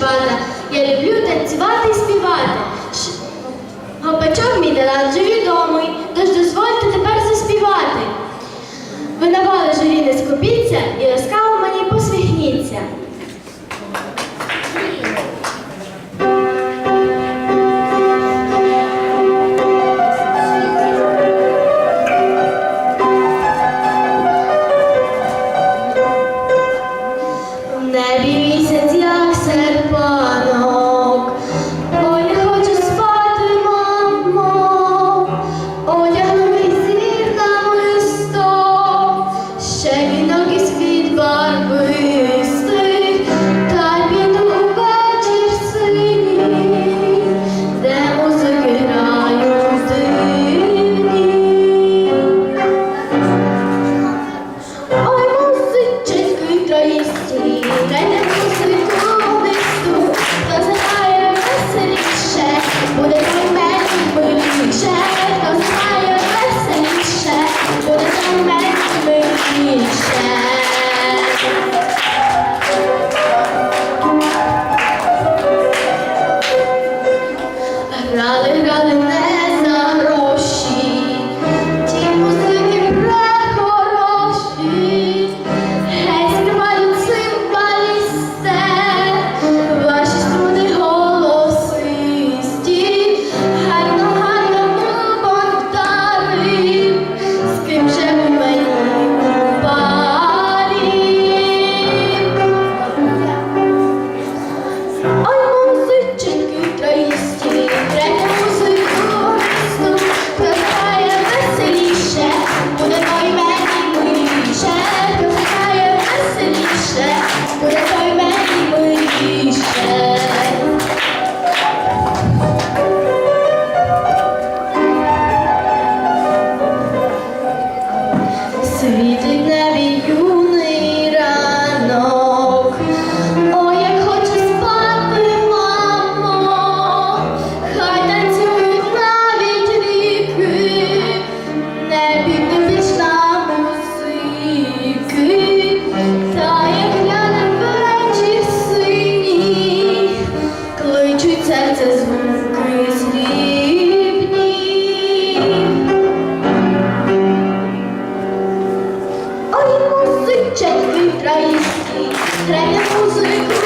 вишивана. Я люблю танцювати і співати. Ш... Мій талант вже відомий, тож дозвольте тепер заспівати. Ви на бали журі не скупіться і розказуйте. to be Ой, музичать вітра їсти, треба музику.